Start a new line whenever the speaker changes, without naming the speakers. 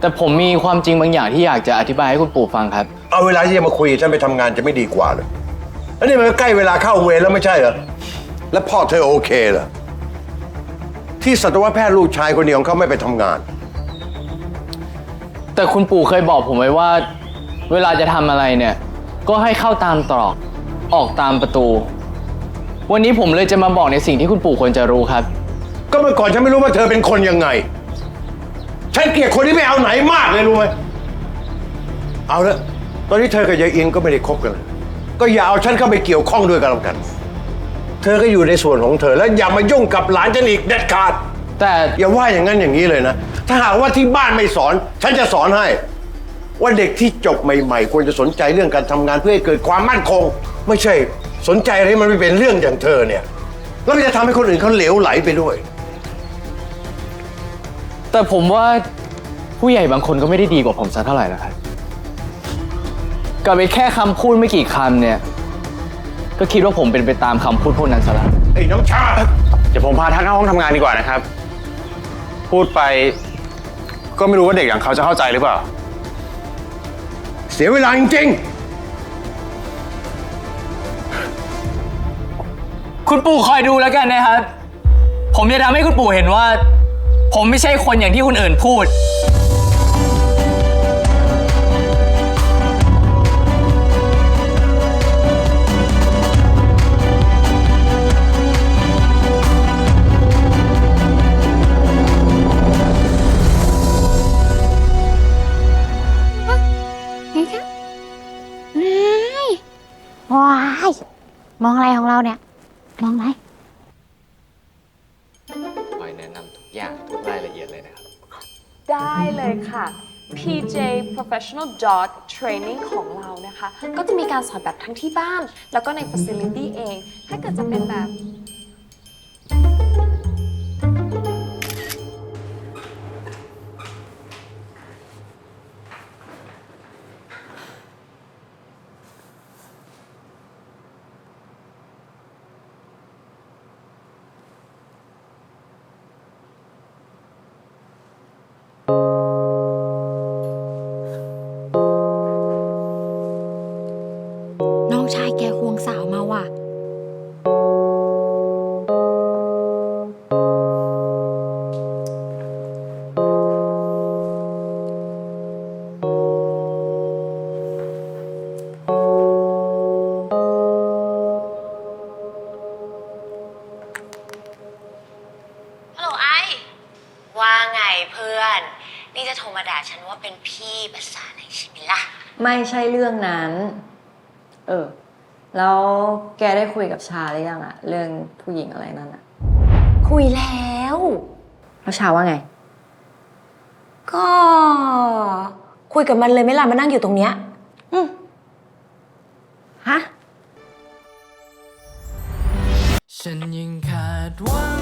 แต่ผมมีความจริงบางอย่างที่อยากจะอธิบายให้คุณปู่ฟังครับ
เอาเวลาที่จะมาคุยกับฉันไปทำงานจะไม่ดีกว่าเลยแล้วนี่มันก็ใกล้เวลาเข้าเวรแล้วไม่ใช่เหรอ แล้วพ่อเธอโอเคเหรอ ที่สัตวแพทย์ลูกชายคนเดียวของเขาไม่ไปทำงาน
แต่คุณปู่เคยบอกผมไว้ว่า เวลาจะทำอะไรเนี่ย ก็ให้เข้าตามตรอกออกตามประตู วันนี้ผมเลยจะมาบอกในสิ่งที่คุณปู่ควรจะรู้ครับ
ก็เมื่อก่อนฉันไม่รู้ว่าเธอเป็นคนยังไง ฉันเกลียดคนที่ไม่เอาไหนมากเลยรู้ไหมเอาละตอนนี้เธอกับยายอินก็ไม่ได้คบกันแล้วก็อย่าเอาฉันเข้าไปเกี่ยวข้องด้วยกันแล้วกัน เธอก็อยู่ในส่วนของเธอแล้วอย่ามายุ่งกับหลานฉันอีกเด็ดขาด
แต่
อย่าว่าอย่างนั้นอย่างนี้เลยนะ ถ้าหากว่าที่บ้านไม่สอน ฉันจะสอนให้ ว่าเด็กที่จบใหม่ๆ ควรจะสนใจเรื่องการทำงานเพื่อให้เกิดความมั่นคง ไม่ใช่สนใจอะไรที่มันไม่เป็นเรื่องอย่างเธอเนี่ย แล้วมันจะทำให้คนอื่นเขาเหลวไหลไปด้วย
แต่ผมว่าผู้ใหญ่บางคนก็ไม่ได้ดีกว่าผมสักเท่าไหร่นะครับกับไปแค่คำพูดไม่กี่คำเนี่ย ก็คิดว่าผมเป็นไปตามคำพูดพวกนั้นซะแล้ว
ไอ้น้ำชา
เดี๋ยวผมพาท่านเข้าห้องทำงานดีกว่านะครับ พูดไป ก็ไม่รู้ว่าเด็กอย่างเขาจะเข้าใจหรือเปล่า
เสียเวลาจริง
คุณปู่คอยดูแล้วกันนะครับ ผมจะทำให้คุณปู่เห็นว่า ผมไม่ใช่คนอย่างที่คนอื่นพูด
ไงคะนายว้าย มองอะไรของเราเนี่ย มองอะไร
ได้เลยค่ะ PJ Professional Dog Training ของเรานะคะ ก็จะมีการสอนแบบทั้งที่บ้าน แล้วก็ใน Facility เอง ถ้าเกิดจะเป็นแบบ
ชายแกควงสาวมาว่ะ
ฮัลโหลไอว่าไงเพื่อน นี่จะโทรมาด่าฉันว่าเป็นพี่ภาษาไหนใช่ไหมล่ะ
ไม่ใช่เรื่องนั้น เออ แล้วแกได้คุยกับชาหรือยังอะเรื่องผู้หญิงอะไรนั่นอะ
คุยแล้ว
แล้วชาว่าไง
ก็ คุยกับมันเลยไหม่ล่ะมานั่งอยู่ตรงเนี้ย
ฮะ
ฉันยังขาดหวัง